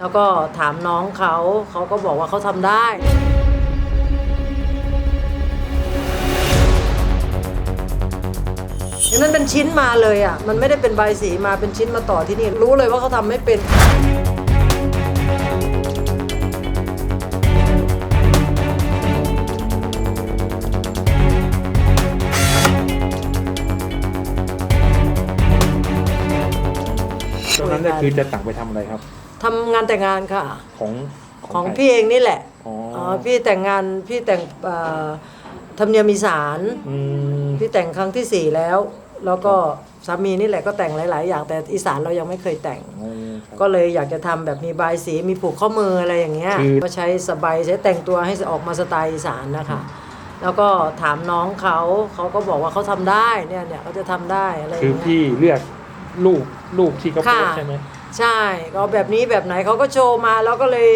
แล้วก็ถามน้องเขาเขาก็บอกว่าเขาทำได้นมันเป็นชิ้นมาเลยอะ มันไม่ได้เป็นใบสีมาเป็นชิ้นมาต่อที่นี่ รู้เลยว่าเขาทำไม่เป็น ตรงนั้นเนี่ยคือจะสั่งไปทำอะไรครับ ทำงานแต่งงานค่ะ ของของใครพี่เองนี่แหละอ๋ออ๋อพี่แต่งงานพี่แต่งเอ่อธรรมเนียมอีสาน อืมพี่แต่งครั้งที่สี่แล้ว แล้วก็สามีนี่แหละก็แต่งหลาย ๆ อย่าง แต่อีสานเรายังไม่เคยแต่ง อ๋อครับ ก็เลยอยากจะทำแบบมีบายสีมีผูกข้อมืออะไรอย่างเงี้ยคือ ก็ใช้สบายใช้แต่งตัวให้ออกมาสไตล์อีสานนะคะ แล้วก็ถามน้องเขาเขาก็บอกว่าเขาทำได้เนี่ยเนี่ยเขาจะทำได้อะไรอย่าคืงอเงี้ย พี่เลือกรูปรูปที่เขาโพสต์ค่ะ ใช่ไหม ใช่ก็เอาแบบนี้แบบไหนเขาก็โชว์มาแล้วก็เลย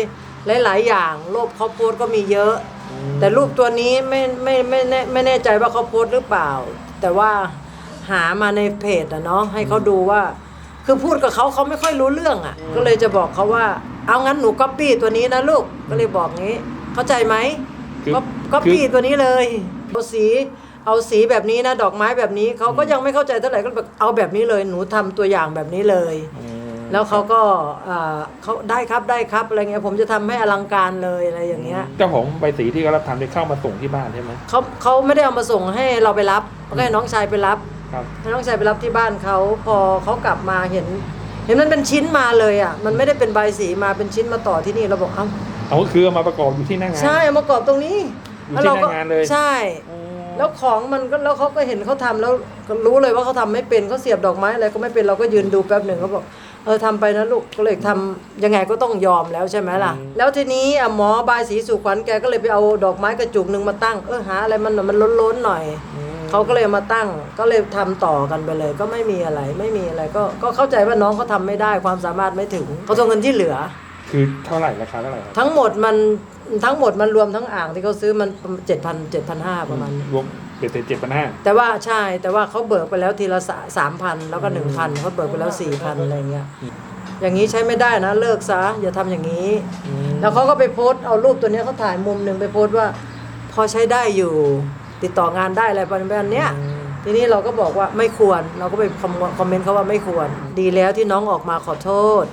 หลาย ๆ อย่างรูปเขาโพสต์ก็มีเยอะอืมแต่รูปตัวนี้ไม่ไม่ไม่แน่ไม่แน่ใจว่าเขาโพสต์หรือเปล่า แต่ว่าหามาในเพจอะเนาะให้เขาดูว่า คือพูดกับเขาเขาไม่ค่อยรู้เรื่องอะก็เลยจะบอกเขาว่า เอางั้นหนูก๊อปปี้ตัวนี้นะลูกก็เลยบอกงี้ เข้าใจไหมคือก็ก๊อปปี้ตัวนี้เลยเอาสีเอาสีแบบนี้นะดอกไม้แบบนี้เขาก็ยังไม่เข้าใจเท่าไหร่ก็แบบเอาแบบนี้เลย หนูทำตัวอย่างแบบนี้เลย อืม แล้วเขาก็อ่าเขาได้ครับได้ครับอะไรเงี้ยผมจะทำให้อลังการเลยอะไรอย่างเงี้ยเจ้าของใบสีที่เขารับทำได้เข้ามาส่งที่บ้านใช่ไหมเขาเขาไม่ได้เอามาส่งให้เราไปรับเขาก็ให้น้องชายไปรับครับให้น้องชายไปรับที่บ้านเขาพอเขากลับมาเห็น เห็นมันเป็นชิ้นมาเลยอะมันไม่ได้เป็นใบสีมาเป็นชิ้นมาต่อที่นี่เราบอกเอ้าเอาก็คือเอามาประกอบอยู่ที่หน้างานใช่เอามากรอบตรงนี้อยู่ที่หน้างานเลยใช่อืมแล้วของมันก็แล้วเขาก็เห็นเขาทำแล้วก็รู้เลยว่าเขาทำไม่เป็นเขาเสียบดอกไม้อะไรก็ไม่เป็นเราก็ยืนดูแป๊บหนึ่งเขาบอก เออทำไปนะลูกก็เลยทำยังไงก็ต้องยอมแล้วใช่ไหมล่ะ แล้วทีนี้อะหมอบายสีสู่ขวัญแกก็เลยไปเอาดอกไม้กระจุกหนึ่งมาตั้งเออหาอะไรมันมันล้นๆหน่อย เขาก็เลยเอามาตั้งก็เลยทำต่อกันไปเลย ก็ไม่มีอะไรไม่มีอะไรก็ก็เข้าใจว่าน้องเขาทำไม่ได้ความสามารถไม่ถึงเขาต้องเงินที่เหลือ คือเท่าไหร่ราคาเท่าไหร่ครับทั้งหมดมันทั้งหมดมันรวมทั้งอ่างที่เขาซื้อมันเจ็ดพันเจ็ดพันห้าประมาณนี้รวมเบ็ดเสร็จเจ็ดพันห้าแต่ว่าใช่แต่ว่าเขาเบิกไปแล้วทีละสามพันแล้วก็หนึ่งพันเขาเบิกไปแล้วสี่พันอะไรเงี้ยอย่างนี้ใช้ไม่ได้นะเลิกซะอย่าทำอย่างนี้ แล้วเขาก็ไปโพสต์เอารูปตัวเนี้ยเขาถ่ายมุมหนึ่งไปโพสต์ว่า พอใช้ได้อยู่ติดต่องานได้อะไรประมาณเนี้ย ทีนี้เราก็บอกว่าไม่ควร เราก็ไปคอมเมนต์เขาว่าไม่ควร ดีแล้วที่น้องออกมาขอโทษ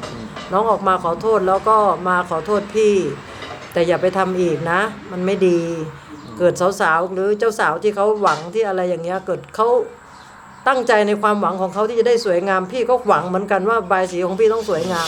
น้องออกมาขอโทษแล้วก็มาขอโทษพี่ แต่อย่าไปทำอีกนะ มันไม่ดี เกิดสาวๆหรือเจ้าสาวที่เขาหวังที่อะไรอย่างเงี้ยเกิดเขาตั้งใจในความหวังของเขาที่จะได้สวยงาม พี่ก็หวังเหมือนกันว่าใบสีของพี่ต้องสวยงาม